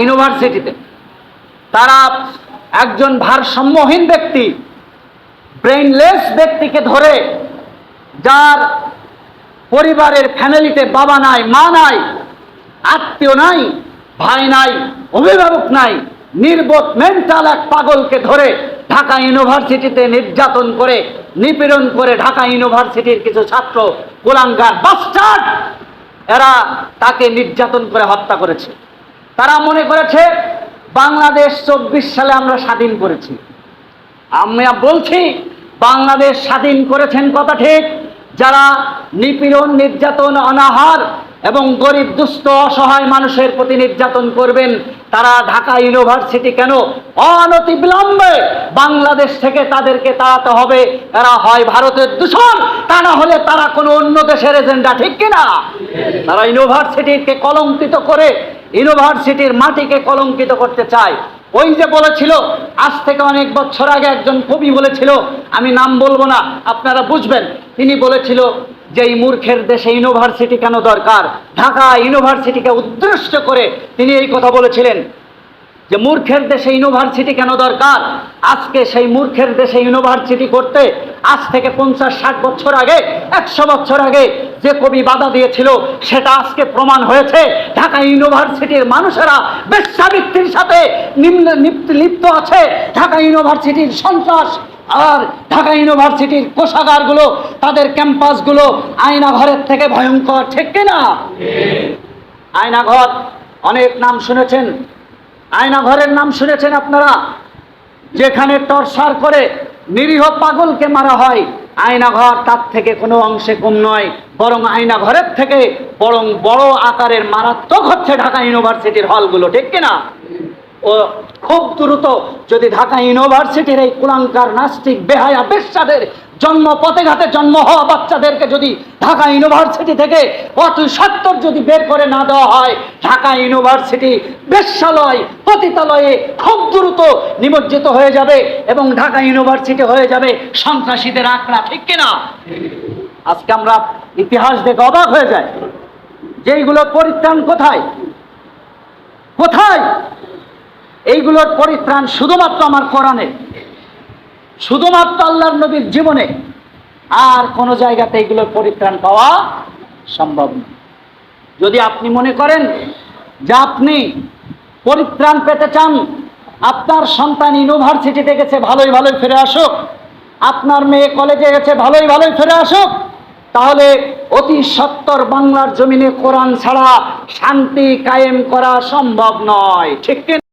ইউনিভার্সিটিতে তারা একজন ভারসাম্যহীন ব্যক্তি ব্রেইনলেস ব্যক্তিকে ধরে, যার পরিবারের ফ্যামিলিতে বাবা নাই, মা নাই, আত্মীয় নাই, ভাই নাই, অভিভাবক নাই, নির্বোধ মেন্টাল এক পাগলকে ধরে ঢাকা ইউনিভার্সিটিতে নির্যাতন করে, নিপীড়ন করে ঢাকা ইউনিভার্সিটির কিছু ছাত্র কুলাঙ্গার বাস্টার্ড এরা তাকে নির্যাতন করে হত্যা করেছে। তারা মনে করেছে, বাংলাদেশ চব্বিশ সালে আমরা স্বাধীন করেছি। আমরা বলছি, বাংলাদেশ স্বাধীন করেছেন কথা ঠিক, যারা নিপীড়ন, নির্যাতন, অনাহার এবং গরিব, দুস্থ, অসহায় মানুষের প্রতি নির্যাতন করবেন, তারা ঢাকা ইউনিভার্সিটি কেন? অনতি বিলম্বে বাংলাদেশ থেকে তাদেরকে তাড়াতে হবে। এরা হয় ভারতের দূষণ, তা না হলে তারা কোনো অন্য দেশের এজেন্ডা, ঠিক কিনা? তারা ইউনিভার্সিটিকে কলঙ্কিত করে ইউনিভার্সিটির মাটিকে কলঙ্কিত করতে চায়। ওই যে বলেছিল, আজ থেকে অনেক বছর আগে একজন কবি বলেছিল, আমি নাম বলব না, আপনারা বুঝবেন। তিনি বলেছিল যে এই মূর্খের দেশে ইউনিভার্সিটি কেন দরকার? ঢাকা ইউনিভার্সিটিকে উদ্দেশ্য করে তিনি এই কথা বলেছিলেন যে মূর্খের দেশে ইউনিভার্সিটি কেন দরকার? আজকে সেই মূর্খের দেশে ইউনিভার্সিটি করতে আজ থেকে পঞ্চাশ ষাট বছর আগে, একশো বছর আগে যে কবি বাধা দিয়েছিল, সেটা আজকে প্রমাণ হয়েছে। ঢাকা ইউনিভার্সিটির মানুষেরা বেশ্যাবৃত্তির সাথে নিম্ন লিপ্ত আছে। ঢাকা ইউনিভার্সিটির সন্ত্রাস আর ঢাকা ইউনিভার্সিটির কোষাগারগুলো, তাদের ক্যাম্পাসগুলো আয়না ঘরের থেকে ভয়ঙ্কর, ঠিক কিনা? আয়নাঘর, অনেক নাম শুনেছেন। আয়নাঘরের নাম শুনেছেন আপনারা? যেখানে টর্চার করে নিরীহ পাগলকে মারা হয় আয়নাঘর তার থেকে কোনো অংশে কম নয়, বরং আয়নাঘরের থেকে বরং বড় আকারের মারাত্মক হচ্ছে ঢাকা ইউনিভার্সিটির হলগুলো, ঠিক কিনা? ও খুব দ্রুত যদি ঢাকা ইউনিভার্সিটির এই কুলাঙ্কার নাস্তিক বেহায়া বেশ্যাদের জন্ম পথে ঘাটে জন্ম হওয়া বাচ্চাদেরকে যদি ঢাকা ইউনিভার্সিটি থেকে অতি সত্তর যদি বের করে না দেওয়া হয়, ঢাকা ইউনিভার্সিটি বেশ্যালয়, পতিতালয়ে খুব দ্রুত নিমজ্জিত হয়ে যাবে এবং ঢাকা ইউনিভার্সিটি হয়ে যাবে। সন্ত্রাসীদের আঁকড়া ঠিক কিনা? আজকে আমরা ইতিহাস দেখে অবাক হয়ে যায় যে এইগুলোর পরিত্রাণ কোথায়? কোথায়? এইগুলোর পরিত্রাণ শুধুমাত্র আমার কোরআনে। শুধুমাত্র আল্লাহর নবীর জীবনে আর কোনো জায়গাতে এইগুলোর পরিত্রাণ পাওয়া সম্ভব নয় যদি আপনি মনে করেন যে আপনি পরিত্রাণ পেতে চান, আপনার সন্তান ইউনিভার্সিটিতে গেছে, ভালোই ভালোই ফিরে আসুক, আপনার মেয়ে কলেজে গেছে, ভালোই ভালোই ফিরে আসুক, তাহলে অতি সত্তর বাংলার জমিনে কোরআন ছাড়া শান্তি কায়েম করা সম্ভব নয় ঠিক?